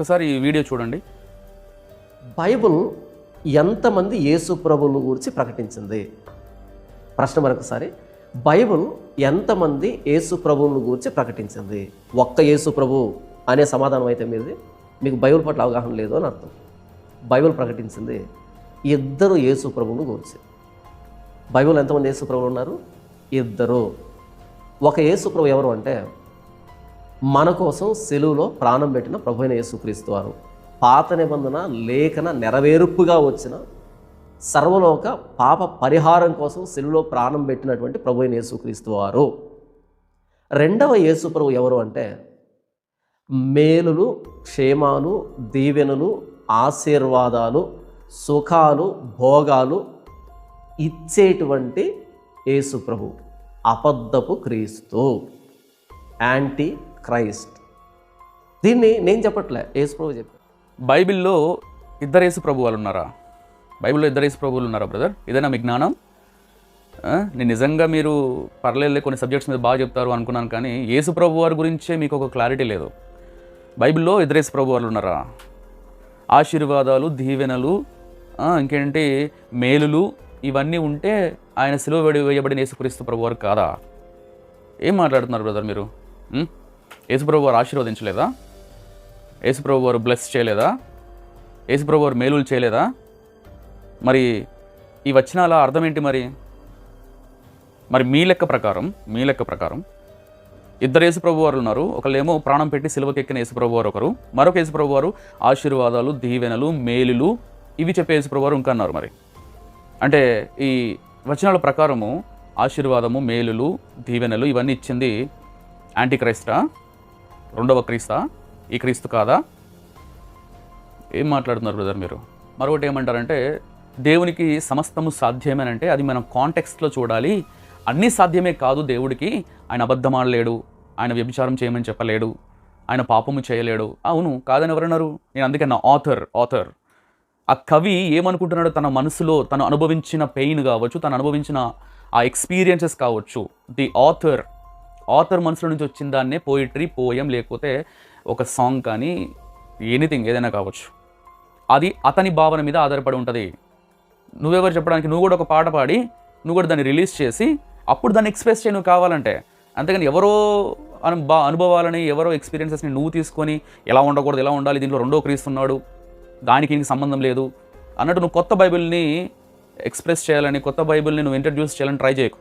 ఒకసారి ఈ వీడియో చూడండి. బైబుల్ ఎంతమంది యేసు ప్రభువుల గురించి ప్రకటించింది? ప్రశ్న మరొకసారి. బైబుల్ ఎంతమంది యేసు ప్రభువుల గురించి ప్రకటించింది? ఒక్క యేసు ప్రభు అనే సమాధానం అయితే మీది. మీకు బైబిల్ పట్ల అవగాహన లేదు అని అర్థం. బైబిల్ ప్రకటించింది ఇద్దరు యేసు ప్రభువుల గురించి. బైబిల్ ఎంతమంది యేసు ప్రభువులు ఉన్నారు? ఇద్దరు. ఒక యేసు ప్రభు ఎవరు అంటే మన కోసం సెలువులో ప్రాణం పెట్టిన ప్రభు యేసుక్రీస్తు వారు. పాత నిబంధన లేఖన నెరవేర్పుగా వచ్చిన సర్వలోక పాప పరిహారం కోసం సెలువులో ప్రాణం పెట్టినటువంటి ప్రభు యేసుక్రీస్తు వారు. రెండవ యేసు ప్రభు ఎవరు అంటే మేలులు క్షేమాలు దీవెనలు ఆశీర్వాదాలు సుఖాలు భోగాలు ఇచ్చేటువంటి యేసు ప్రభు అబద్ధపు క్రీస్తు. Antichrist. దీన్ని నేను చెప్పట్లే యేసు ప్రభు చెప్పాడు. బైబిల్లో ఇద్దరు యేసు ప్రభువులు ఉన్నారా? బైబిల్లో ఇద్దరు యేసు ప్రభువులు ఉన్నారా బ్రదర్? ఇదేనా మీ జ్ఞానం? నేను నిజంగా మీరు పర్లేదు కొన్ని సబ్జెక్ట్స్ మీద బాగా చెప్తారు అనుకున్నాను కానీ యేసు ప్రభు వారి గురించే మీకు ఒక క్లారిటీ లేదు. బైబిల్లో ఇద్దరేసు ప్రభు వాళ్ళు ఉన్నారా? ఆశీర్వాదాలు దీవెనలు ఇంకేంటి మేలులు ఇవన్నీ ఉంటే ఆయన సిలువ వేయబడిన యేసుక్రీస్తు ప్రభు వారు కాదా? ఏం మాట్లాడుతున్నారు బ్రదర్ మీరు? యేసుప్రభు వారు ఆశీర్వదించలేదా? యేసుప్రభు వారు బ్లెస్ చేయలేదా? యేసుప్రభు వారు మేలులు చేయలేదా? మరి ఈ వచనాల అర్థం ఏంటి మరి? మరి మీ లెక్క ప్రకారం మీ లెక్క ప్రకారం ఇద్దరు యేసుప్రభు వారు ఉన్నారు. ఒకళ్ళేమో ప్రాణం పెట్టి సిలువకెక్కిన యేసుప్రభు వారు ఒకరు. మరొక యేసుప్రభు వారు ఆశీర్వాదాలు దీవెనలు మేలులు ఇవి చెప్పే యేసుప్రభు వారు ఇంకా అన్నారు మరి. అంటే ఈ వచనాల ప్రకారము ఆశీర్వాదము మేలులు దీవెనలు ఇవన్నీ ఇచ్చింది యాంటీ క్రైస్తా రెండవ క్రీస్తా? ఈ క్రీస్తు కాదా? ఏం మాట్లాడుతున్నారు బ్రదర్ మీరు? మరొకటి ఏమంటారంటే దేవునికి సమస్తము సాధ్యమేనంటే అది మనం కాంటెక్స్ట్లో చూడాలి. అన్నీ సాధ్యమే కాదు దేవుడికి. ఆయన అబద్ధమాడలేడు. ఆయన వ్యభిచారం చేయమని చెప్పలేడు. ఆయన పాపము చేయలేడు. అవును కాదని ఎవరన్నారు? నేను అందుకే నా ఆథర్ ఆథర్. ఆ కవి ఏమనుకుంటున్నాడో తన మనసులో తను అనుభవించిన పెయిన్ కావచ్చు తను అనుభవించిన ఆ ఎక్స్పీరియన్సెస్ కావచ్చు. ది ఆథర్ ఆథర్ మనసులో నుంచి వచ్చిన దాన్నే పోయిటరీ పోయం లేకపోతే ఒక సాంగ్ కానీ ఎనీథింగ్ ఏదైనా కావచ్చు. అది అతని భావన మీద ఆధారపడి ఉంటుంది. నువ్వెవరు చెప్పడానికి? నువ్వు కూడా ఒక పాట పాడి నువ్వు కూడా దాన్ని రిలీజ్ చేసి అప్పుడు దాన్ని ఎక్స్ప్రెస్ చేయ నువ్వు కావాలంటే. అంతేగాని ఎవరో అను బా అనుభవాలని ఎవరో ఎక్స్పీరియన్సెస్ని నువ్వు తీసుకొని ఎలా ఉండకూడదు ఎలా ఉండాలి దీంట్లో రెండో క్రీస్తున్నాడు దానికి ఇంక సంబంధం లేదు అన్నట్టు నువ్వు కొత్త బైబిల్ని ఎక్స్ప్రెస్ చేయాలని కొత్త బైబిల్ని నువ్వు ఇంట్రడ్యూస్ చేయాలని ట్రై చేయకు.